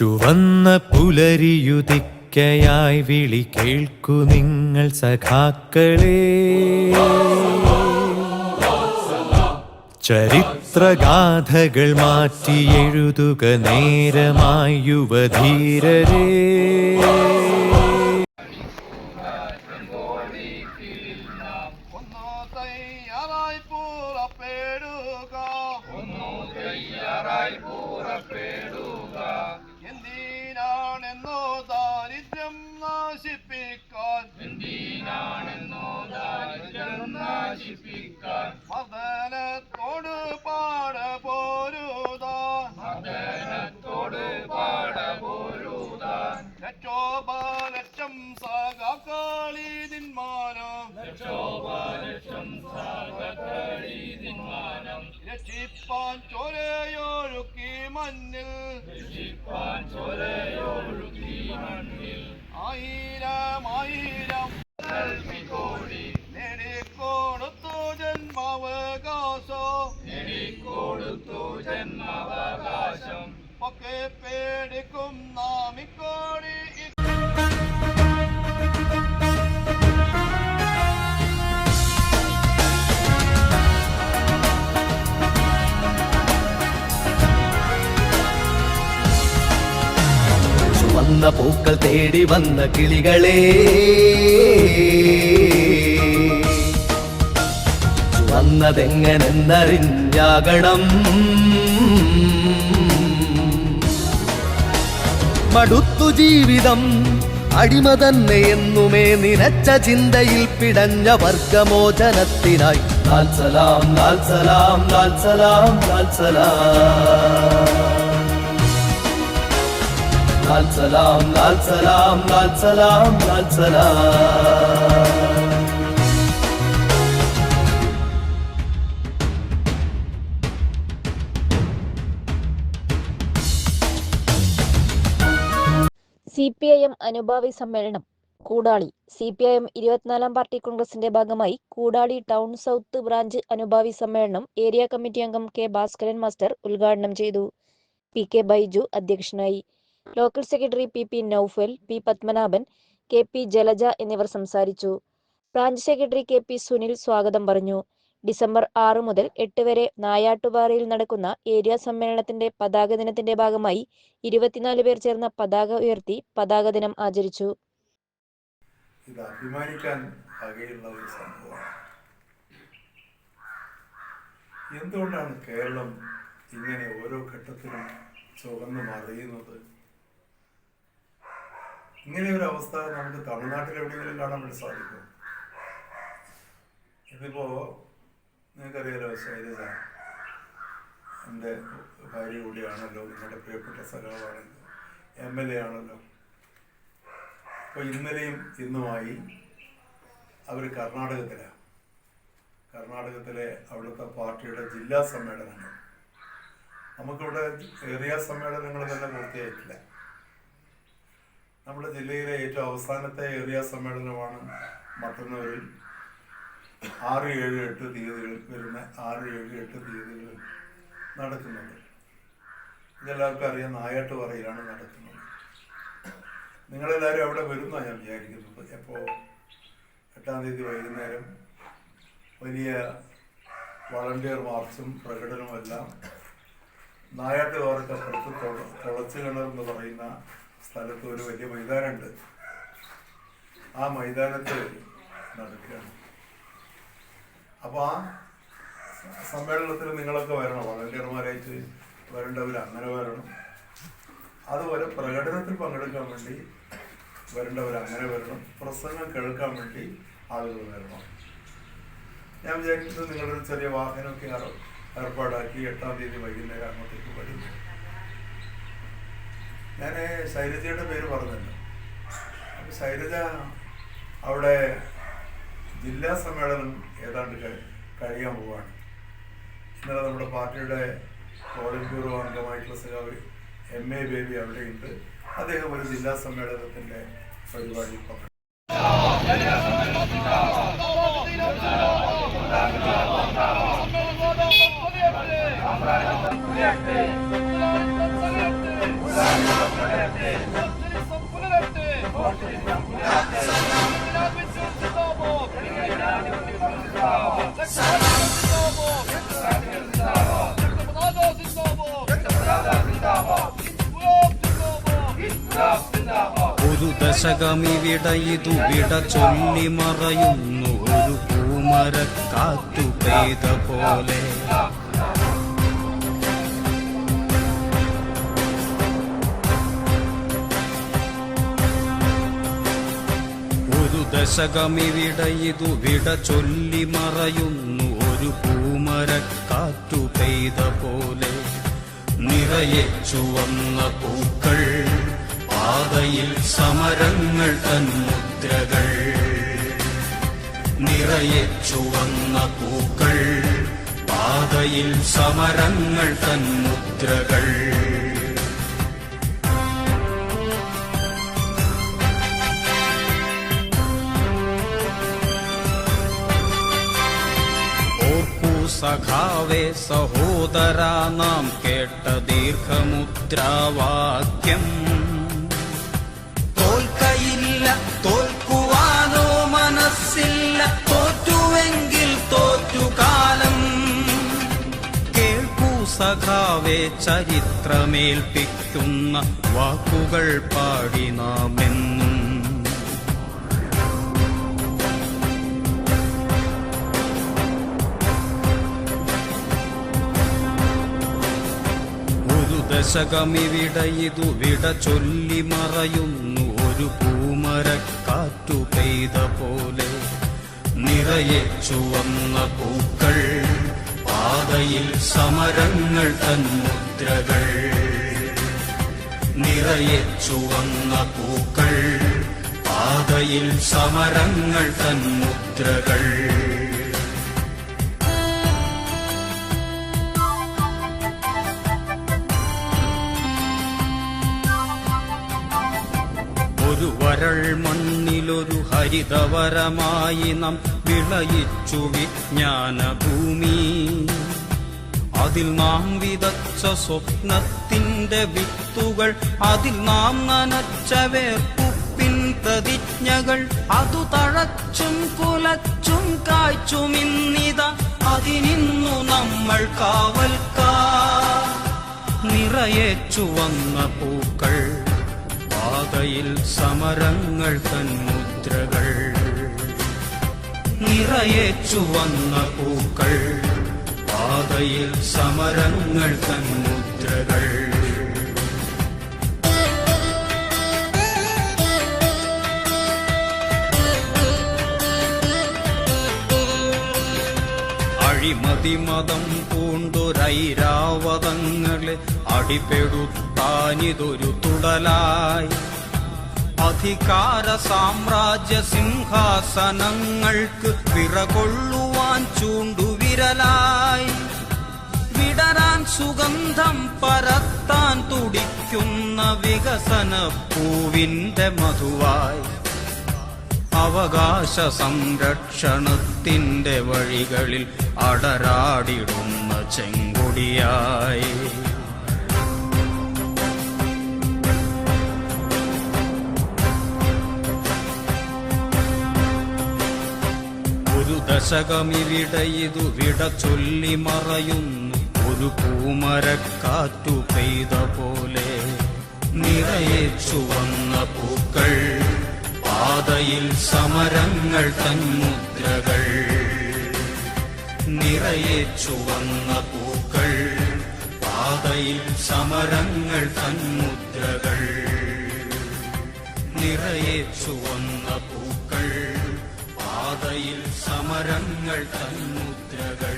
ചുവന്ന പുലരിയുതിക്കയായി വിളി കേൾക്കു നിങ്ങൾ സഖാക്കളെ. ചരിത്രഗാഥകൾ മാറ്റി എഴുതുക നേരമായി യുവധീരരേ. ഒന്നു തയ്യാറായി പുറപ്പെടുക രക്ഷിപ്പാൻ ചോരയൊഴുക്കി മണ്ണിൽ രക്ഷിപ്പാൻ ചോരയൊഴുക്കി മണ്ണിൽ. ആയിരം ആയിരം. കോടി നേടിക്കൊടുത്തു ജന്മാവകാശം. നേടിക്കൊടുത്തു ജന്മാവകാശം. ഒക്കെ പേടിക്കും നാം ചുവന്ന പൂക്കൾ തേടി വന്ന കിളികളെ. വന്നതെങ്ങനെന്നറിഞ്ഞാകണം. മടുത്തു ജീവിതം അടിമ തന്നെ എന്നുമേ നിനച്ച ചിന്തയിൽ പിടഞ്ഞ വർഗമോചനത്തിനായി. ലാൽ സലാം ലാൽ സലാം സലാം സലാം ലാൽ സലാം ലാൽ സലാം ലാൽ സലാം ലാൽ സലാം സി പി ഐ എം അനുഭാവി സമ്മേളനം Koodali. C P I M ഇരുപത്തിനാലാം പാർട്ടി കോൺഗ്രസിന്റെ ഭാഗമായി കൂടാളി ടൗൺ സൗത്ത് ബ്രാഞ്ച് അനുഭാവി സമ്മേളനം ഏരിയ കമ്മിറ്റി അംഗം കെ ഭാസ്കരൻ മാസ്റ്റർ ഉദ്ഘാടനം ചെയ്തു. പി കെ ബൈജു അധ്യക്ഷനായി. Local secretary P P Noufal P Padmanabhan K P Jalaja എന്നിവർ സംസാരിച്ചു. Branch secretary K P Sunil സ്വാഗതം പറഞ്ഞു. ഡിസംബർ ആറ് മുതൽ എട്ട് വരെ നായാട്ടുപാറയിൽ നടക്കുന്ന ഏരിയ സമ്മേളനത്തിന്റെ പതാക ദിനത്തിന്റെ ഭാഗമായി ഇരുപത്തിനാല് പേർ ചേർന്ന പതാക ഉയർത്തി പതാക ദിനം ആചരിച്ചു. ഇത് അഭിമാനിക്കാൻ ഒരു സംഭവമാണ്. എന്തുകൊണ്ടാണ് കേരളം ഇങ്ങനെ ഓരോ ഘട്ടത്തിലും ചുവന്ന് മറിയുന്നത്? ഇങ്ങനെ ഒരു അവസ്ഥ നമുക്ക് തമിഴ്നാട്ടിൽ എവിടെയെങ്കിലും കാണാൻ വേണ്ടി സാധിക്കും ഇതിപ്പോ നിങ്ങൾക്കറിയാലോ ശൈലജ എന്റെ ഭാര്യ കൂടിയാണല്ലോ നിങ്ങളുടെ പ്രിയപ്പെട്ട സഖാവാണല്ലോ എം എൽ എ ആണല്ലോ അപ്പോൾ ഇന്നലെയും ഇന്നുമായി അവർ കർണാടകത്തിലാണ് കർണാടകത്തിലെ അവിടുത്തെ പാർട്ടിയുടെ ജില്ലാ സമ്മേളനങ്ങൾ. നമുക്കിവിടെ ഏറിയ സമ്മേളനങ്ങൾ തന്നെ പൂർത്തിയായിട്ടില്ല. നമ്മുടെ ജില്ലയിലെ ഏറ്റവും അവസാനത്തെ ഏരിയ സമ്മേളനമാണ് മറ്റന്നൂരിൽ ആറ് ഏഴ് എട്ട് തീയതികൾ വരുന്ന ആറ് ഏഴ് എട്ട് തീയതികളിൽ നടക്കുന്നത്. ഇതെല്ലാവർക്കും അറിയാം നായാട്ട് പറയിലാണ് നടക്കുന്നത്. നിങ്ങളെല്ലാവരും അവിടെ വരുമെന്നാണ് ഞാൻ വിചാരിക്കുന്നത് എപ്പോൾ എട്ടാം തീയതി വൈകുന്നേരം വലിയ വളണ്ടിയർ മാർച്ചും പ്രകടനവും എല്ലാം നായാട്ടുകാർക്കപ്പുറത്ത് തുള തുളച്ചു കിണർ എന്ന് പറയുന്ന സ്ഥലത്ത് ഒരു വലിയ മൈതാനമുണ്ട്. ആ മൈതാനത്ത് നടക്കുകയാണ്. അപ്പോൾ ആ സമ്മേളനത്തിൽ നിങ്ങളൊക്കെ വരണം. വളണ്ടിയർമാരായിട്ട് വരേണ്ടവർ അങ്ങനെ വരണം. അതുപോലെ പ്രകടനത്തിൽ പങ്കെടുക്കാൻ വേണ്ടി വരേണ്ടവർ അങ്ങനെ വരണം. പ്രസംഗം കേൾക്കാൻ വേണ്ടി ആളുകൾ വരണം. ഞാൻ വിചാരിക്കുന്നത് നിങ്ങളൊരു ചെറിയ വാഹനമൊക്കെ ഏർ- ഏർപ്പാടാക്കി എട്ടാം തീയതി വൈകുന്നേരം അങ്ങോട്ടേക്ക് വരും. ഞാൻ ശൈലജയുടെ പേര് പറഞ്ഞല്ലോ. അപ്പം ശൈലജ അവിടെ ജില്ലാ സമ്മേളനം ഏതാണ്ട് കഴിയാൻ പോവാണ്. ഇന്നലെ നമ്മുടെ പാർട്ടിയുടെ പോളിംഗ് ബ്യൂറോ അംഗമായിട്ടുള്ള സഖാവ് എം എ ബേബി അവിടെയുണ്ട്. അദ്ദേഹം ഒരു ജില്ലാ സമ്മേളനത്തിന്റെ പരിപാടി പങ്കെടുത്തു ും. ഒരു ദശകമിവിടയിതു വിട ചൊല്ലി മറയുന്നു. ഒരു പൂമരക്കാത്തു പെയ്ത പോലെ. ഒരു ദശകമിവിട ഇതു വിട ചൊല്ലി മറയുന്നു. ഒരു പൂമരക്കാറ്റു പെയ്ത പോലെ നിറയെ ചുവന്ന പൂക്കൾ. പാതയിൽ സമരങ്ങൾ തന്മുദ്രകൾ മുദ്രകൾ. നിറയെ ചുവന്ന പൂക്കൾ. പാതയിൽ സമരങ്ങൾ തൻ സഖാവേ സഹോദര കേട്ട ദീർഘമുദ്രാവാക്യം. തോൽക്കയില്ല തോൽക്കുവാനോ മനസ്സില്ല തോറ്റുവെങ്കിൽ തോറ്റുകാലം. കേൾക്കൂ സഖാവേ ചരിത്രമേൽപ്പിക്കുന്ന വാക്കുകൾ പാടി നാം ഒരു വിട ചൊല്ലി മറയുന്നു. ഒരു പൂമരക്കാറ്റു പെയ്ത പോലെ നിറയെ ചുവന്ന പൂക്കൾ. പാതയിൽ സമരങ്ങൾ തൻ മുദ്രകൾ. നിറയെ ചുവന്ന പൂക്കൾ. പാതയിൽ സമരങ്ങൾ തൻ മണ്ണിലൊരു ഹരിതവരമായി നാം വിളയിച്ചു വിജ്ഞാനഭൂമി. അതിൽ നാം വിതച്ച സ്വപ്നത്തിന്റെ വിത്തുകൾ അതിൽ നാം നനച്ച വേർപ്പുപ്പിൻ പ്രതിജ്ഞകൾ അതു തഴച്ചും കുലച്ചും കാച്ചുമിന്നിത അതിനിന്നു നമ്മൾ കാവൽക്കാ നിറയേച്ചു വന്ന പൂക്കൾ. പാതയിൽ സമരങ്ങൾ തൻ മുദ്രകൾ. നിറയെ ചുവന്ന പൂക്കൾ പാതയിൽ സമരങ്ങൾ തൻ മുദ്രകൾ. അഴിമതി മതം പൂണ്ടൊരൈരാവതങ്ങളെ അടിപെടുത്താനിതൊരു തുടലായി. അധികാര സാമ്രാജ്യ സിംഹാസനങ്ങൾക്ക് വിറകൊള്ളുവാൻ ചൂണ്ടുവിരലായി വിടരാൻ സുഗന്ധം പരത്താൻ തുടിക്കുന്ന വികസന പൂവിന്റെ മധുവായി. അവകാശ സംരക്ഷണത്തിന്റെ വഴികളിൽ അടരാടിടുന്ന ചെങ്കൊടിയായി. ഒരു ദശകമിവിട ഇതു വിട ചൊല്ലി മറയുന്നു. ഒരു പൂമരക്കാറ്റു പെയ്ത പോലെ നിറയെ ചുവന്ന പൂക്കൾ. പാതയിൽ സമരങ്ങൾ തന്മുദ്രകൾ. മുദ്രകൾ നിറയെ ചുവന്ന പൂക്കൾ. പാതയിൽ സമരങ്ങൾ തന്മുദ്രകൾ. നിറയെ ചുവന്ന പൂക്കൾ പാതയിൽ സമരങ്ങൾ തൻ മുദ്രകൾ